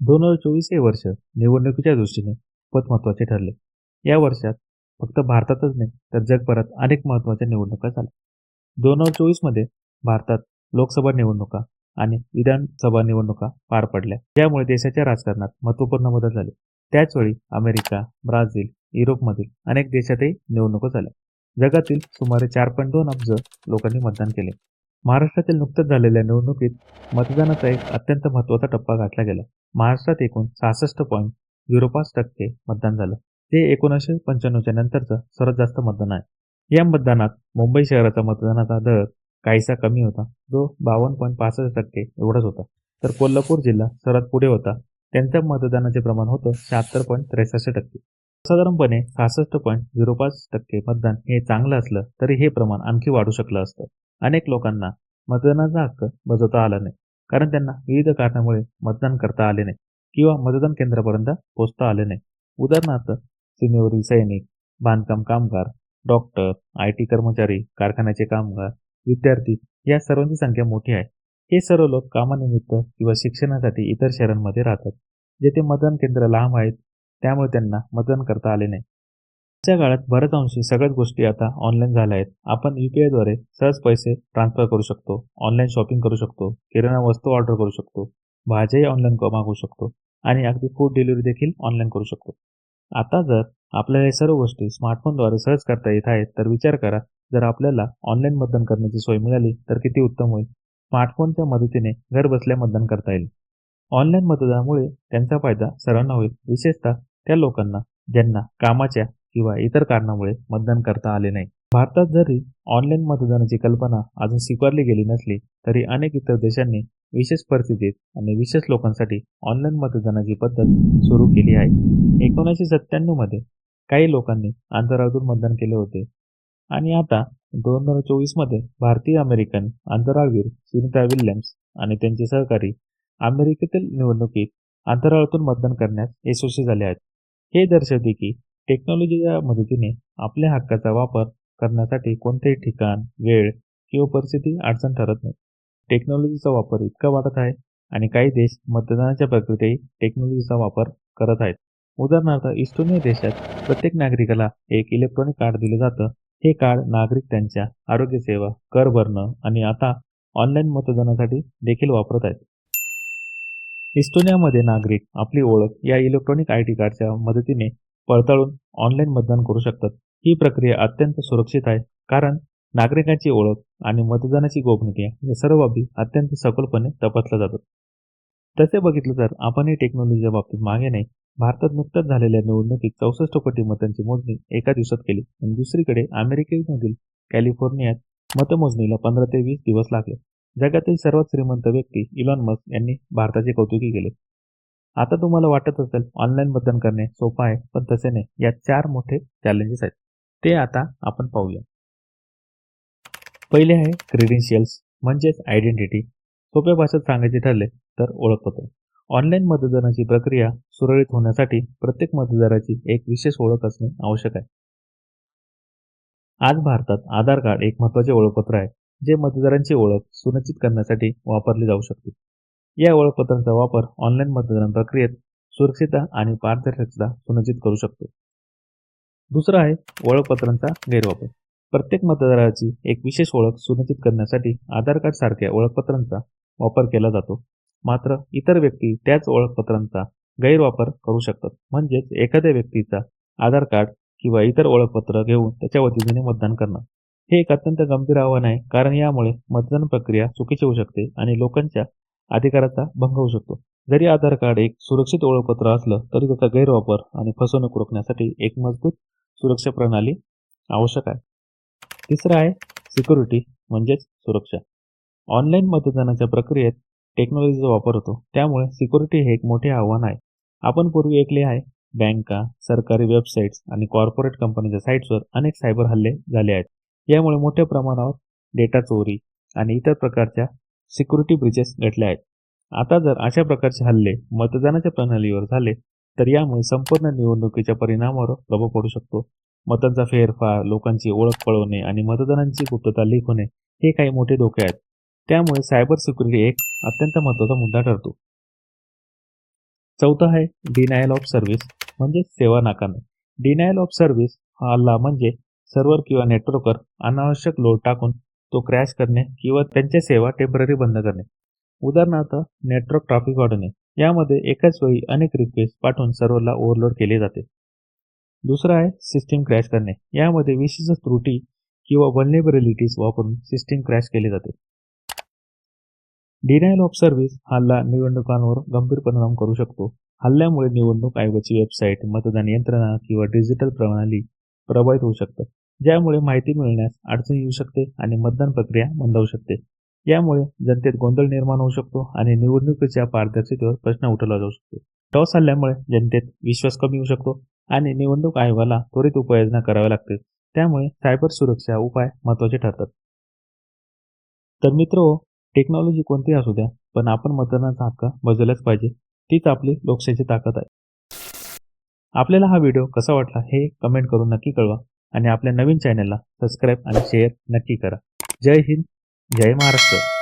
दोन हजार चोवीस हे वर्ष निवडणुकीच्या दृष्टीने खूपच महत्त्वाचे ठरले. या वर्षात फक्त भारतातच नाही तर जगभरात अनेक महत्त्वाच्या निवडणुका झाल्या. दोन हजार चोवीसमध्ये भारतात लोकसभा निवडणुका आणि विधानसभा निवडणुका पार पडल्या. ज्यामुळे देशाच्या राजकारणात महत्त्वपूर्ण बदल झाले. त्याचवेळी अमेरिका ब्राझील युरोपमधील अनेक देशातही निवडणुका झाल्या. जगातील सुमारे चार पॉईंट दोन अब्ज लोकांनी मतदान केले. महाराष्ट्रातील नुकत्याच झालेल्या निवडणुकीत मतदानाचा एक अत्यंत महत्त्वाचा टप्पा गाठला गेला. महाराष्ट्रात एकूण सहासष्ट पॉईंट झिरो पाच टक्के मतदान झालं. हे एकोणीसशे पंच्याण्णवच्या नंतरचं सर्वात जास्त मतदान आहे. या मतदानात मुंबई शहराचा मतदानाचा दर काहीसा कमी होता. जो बावन्न पॉईंट पासष्ट टक्के एवढाच होता. तर कोल्हापूर जिल्हा सर्वात पुढे होता. त्यांच्या मतदानाचे प्रमाण होतं शहात्तर पॉईंट त्रेसष्ट टक्के. साधारणपणे सहासष्ट पॉईंट झिरो पाच टक्के मतदान हे चांगलं असलं तरी हे प्रमाण आणखी वाढू शकलं असतं. अनेक लोकांना मतदानाचा हक्क बजावता आला नाही. कारण त्यांना विविध कारणामुळे मतदान करता आले नाही किंवा मतदान केंद्रापर्यंत पोहोचता आले नाही. उदाहरणार्थ सीमेवरील सैनिक बांधकाम कामगार डॉक्टर आय टी कर्मचारी कारखान्याचे कामगार विद्यार्थी या सर्वांची संख्या मोठी आहे. हे सर्व लोक कामानिमित्त किंवा शिक्षणासाठी इतर शहरांमध्ये राहतात जेथे मतदान केंद्र लांब आहेत त्यामुळे त्यांना मतदान करता आले नाही. आजच्या काळात बऱ्याच अंशी सगळ्याच गोष्टी आता ऑनलाईन झाल्या आहेत. आपण यू द्वारे सहज पैसे ट्रान्सफर करू शकतो ऑनलाईन शॉपिंग करू शकतो किराणा वस्तू ऑर्डर करू शकतो भाज्याही ऑनलाईन मागवू शकतो आणि अगदी फूड डिलिव्हरी देखील ऑनलाईन करू शकतो. आता जर आपल्याला हे सर्व गोष्टी स्मार्टफोनद्वारे सहज करता येत आहेत तर विचार करा जर आपल्याला ऑनलाईन मतदान करण्याची सोय मिळाली तर किती उत्तम होईल. स्मार्टफोनच्या मदतीने घर बसल्या मतदान करता येईल. ऑनलाईन मतदानामुळे त्यांचा फायदा सर्वांना होईल. विशेषतः त्या लोकांना ज्यांना कामाच्या किंवा इतर कारणामुळे मतदान करता आले नाही. भारतात जरी ऑनलाईन मतदानाची कल्पना अजून स्वीकारली गेली नसली तरी अनेक इतर देशांनी विशेष परिस्थितीत आणि विशेष लोकांसाठी ऑनलाईन मतदानाची पद्धत सुरू केली आहे. एकोणीसशे सत्त्याण्णवमध्ये काही लोकांनी अंतराळातून मतदान केले होते. आणि आता दोन हजार चोवीसमध्ये भारतीय अमेरिकन अंतराळवीर सुनीता विल्यम्स आणि त्यांचे सहकारी अमेरिकेतील निवडणुकीत अंतराळातून मतदान करण्यास यशस्वी झाले आहेत. हे दर्शवते की टेक्नॉलॉजीच्या मदतीने आपल्या हक्काचा वापर करण्यासाठी कोणतेही ठिकाण वेळ किंवा परिस्थिती अडचण ठरत नाही. टेक्नॉलॉजीचा वापर इतका वाढत आहे आणि काही देश मतदानाच्या प्रक्रियेतही टेक्नॉलॉजीचा वापर करत आहेत. उदाहरणार्थ इस्टोनिया देशात प्रत्येक नागरिकाला एक इलेक्ट्रॉनिक कार्ड दिलं जातं. हे कार्ड नागरिक त्यांच्या आरोग्यसेवा कर भरणं आणि आता ऑनलाईन मतदानासाठी देखील वापरत आहेत. इस्टोनियामध्ये नागरिक आपली ओळख या इलेक्ट्रॉनिक आय टी कार्डच्या मदतीने पडताळून ऑनलाईन मतदान करू शकतात. ही प्रक्रिया अत्यंत सुरक्षित आहे कारण नागरिकांची ओळख आणि मतदानाची गोपनीयता या सर्व बाबी अत्यंत सखोलपणे तपासल्या जातात. तसे बघितलं तर आपण ही टेक्नॉलॉजीच्या बाबतीत मागे नाही. भारतात नुकत्याच झालेल्या निवडणुकीत चौसष्ट कोटी मतांची मोजणी एका दिवसात केली. आणि दुसरीकडे अमेरिकेमधील कॅलिफोर्नियात मतमोजणीला पंधरा ते वीस दिवस लागले. जगातील सर्वात श्रीमंत व्यक्ती इलॉन मस्क यांनी भारताचे कौतुकी केले. आता तुम्हाला वाटत असेल ऑनलाईन मतदान करणे सोपं आहे पण तसे नाही. यात चार मोठे चॅलेंजेस आहेत. ते आता आपण पाहूया. पहिले आहे क्रेडेन्शियल्स म्हणजेच आयडेंटिटी सोप्या भाषेत सांगायचे ठरले तर ओळखपत्र. ऑनलाईन मतदानाची प्रक्रिया सुरळीत होण्यासाठी प्रत्येक मतदाराची एक विशेष ओळख असणे आवश्यक आहे. आज भारतात आधार कार्ड एक महत्त्वाचे ओळखपत्र आहे जे मतदारांची ओळख सुनिश्चित करण्यासाठी वापरले जाऊ शकते. या ओळखपत्रांचा वापर ऑनलाईन मतदान प्रक्रियेत सुरक्षितता आणि पारदर्शकता सुनिश्चित करू शकतो. दुसरा आहे ओळखपत्रांचा गैरवापर. प्रत्येक मतदाराची एक विशेष ओळख सुनिश्चित करण्यासाठी आधार कार्ड सारख्या ओळखपत्रांचा वापर केला जातो. मात्र इतर व्यक्ती त्याच ओळखपत्रांचा गैरवापर करू शकतात. म्हणजेच एखाद्या व्यक्तीचा आधार कार्ड किंवा इतर ओळखपत्र घेऊन त्याच्या वतीने मतदान करणं. हे एक अत्यंत गंभीर आव्हान आहे कारण यामुळे मतदान प्रक्रिया चुकीची होऊ शकते आणि लोकांच्या अधिकाराचा भंग होऊ शकतो. जरी आधार कार्ड एक सुरक्षित ओळखपत्र असलं तरी त्याचा गैरवापर आणि फसवणूक रोखण्यासाठी एक मजबूत सुरक्षा प्रणाली आवश्यक आहे. तिसरं आहे सिक्युरिटी म्हणजेच सुरक्षा. ऑनलाईन मतदानाच्या प्रक्रियेत टेक्नॉलॉजीचा वापर होतो. त्यामुळे सिक्युरिटी हे एक मोठे आव्हान आहे. आपण पूर्वी ऐकले आहे बँका सरकारी वेबसाईट्स आणि कॉर्पोरेट कंपनीच्या साईट्सवर अनेक सायबर हल्ले झाले आहेत. यामुळे मोठ्या प्रमाणावर डेटा चोरी आणि इतर प्रकारच्या सिक्युरिटी ब्रिचेस घडले आहेत. आता जर अशा प्रकारचे हल्ले मतदानाच्या प्रणालीवर झाले तर यामुळे संपूर्ण निवडणुकीच्या परिणामावर प्रभाव पडू शकतो. मतांचा फेरफार लोकांची ओळख पळवणे आणि मतदानांची गुप्तता लीक होणे हे काही मोठे धोके आहेत. त्यामुळे सायबर सिक्युरिटी एक अत्यंत महत्त्वाचा मुद्दा ठरतो. चौथा आहे डिनायल ऑफ सर्व्हिस म्हणजे सेवा नाकारणे डिनायल ऑफ सर्व्हिस हा हल्ला म्हणजे सर्व्हर किंवा नेटवर्कवर अनावश्यक लोड टाकून तो क्रॅश करणे किंवा त्यांच्या सेवा टेंपररी बंद करणे. उदाहरणार्थ नेटवर्क ट्रॅफिक वाढवणे. यामध्ये एकाच वेळी अनेक रिक्वेस्ट पाठवून सर्व्हरला ओव्हरलोड केले जाते. दुसरा आहे सिस्टीम क्रॅश करणे. यामध्ये विशिष्ट त्रुटी किंवा वल्नेबिलिटीज वापरून सिस्टीम क्रॅश केले जाते. डिनायल ऑफ सर्व्हिस हल्ला निवडणुकांवर गंभीर परिणाम करू शकतो. हल्ल्यामुळे निवडणूक आयोगाची वेबसाईट मतदान यंत्रणा किंवा डिजिटल प्रणाली प्रभावित होऊ शकतात. ज्यामुळे माहिती मिळण्यास अडचण येऊ शकते आणि मतदान प्रक्रिया मंदावू शकते. यामुळे जनतेत गोंधळ निर्माण होऊ शकतो आणि निवडणुकीच्या पारदर्शकतेवर प्रश्न उठवला जाऊ शकतो. टॉस हल्ल्यामुळे जनतेत विश्वास कमी होऊ शकतो आणि निवडणूक आयोगाला त्वरित उपाययोजना कराव्या लागतील. त्यामुळे सायबर सुरक्षा उपाय महत्त्वाचे ठरतात. तर मित्र टेक्नॉलॉजी कोणतीही असू द्या पण आपण मतदानाचा हक्क बजवलाच पाहिजे. तीच आपली लोकशाहीची ताकद आहे. आपल्याला हा व्हिडिओ कसा वाटला हे कमेंट करून नक्की कळवा. आणि आपल्या नवीन चॅनलला सबस्क्राईब आणि शेअर नक्की करा. जय हिंद जय महाराष्ट्र.